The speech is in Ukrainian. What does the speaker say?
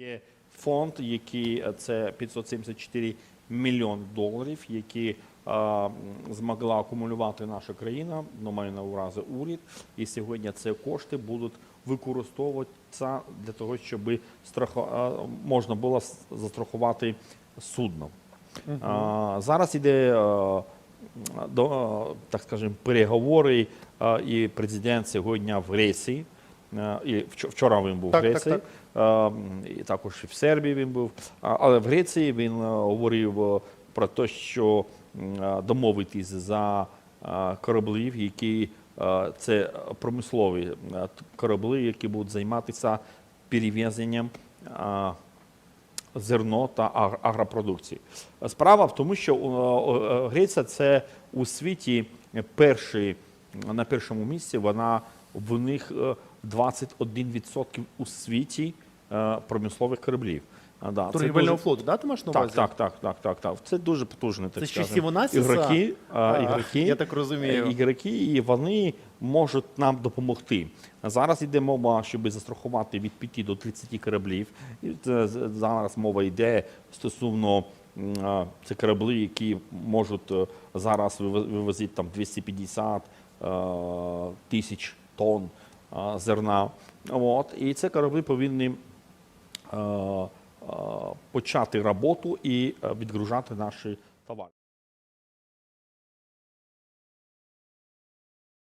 Є фонд, який е, це 574 мільйон доларів, які е, м, змогла акумулювати наша країна, ну маю на увазі уряд. І сьогодні ці кошти будуть використовуватися для того, щоб страху... е, можна було застрахувати судно. А, зараз іде е, до, е, так скажемо, переговори, е, і президент сьогодні в Греції. Е, І вч- вчора він був в Так, так, Греції, Е, і також і в Сербії він був. Але в Греції він е, говорив про те, що домовитись за кораблів, які це промислові кораблі, які будуть займатися перевезенням е, зерно та агропродукції. Справа в тому, що Греція це у світі перший, на першому місці. Вона в них е, 21% у світі е, промислових кораблів. Да, Торгівельного дуже- флоту, да, ти маєш на увазі? так, так, так, так, так. Це дуже потужне. Так Це з скажемо, часів Онасіса? ігроки, а, А, ігроки, я так розумію. е, ігроки, і вони можуть нам допомогти. Зараз йде мова, щоб застрахувати від 5 до 30 кораблів. І це зараз мова йде стосовно це кораблі, які можуть е, зараз виво- вивозити там 250 е, тисяч тонн зерна. От. І ці кораблі повинні е, е, почати роботу і е, відгружати наші товари.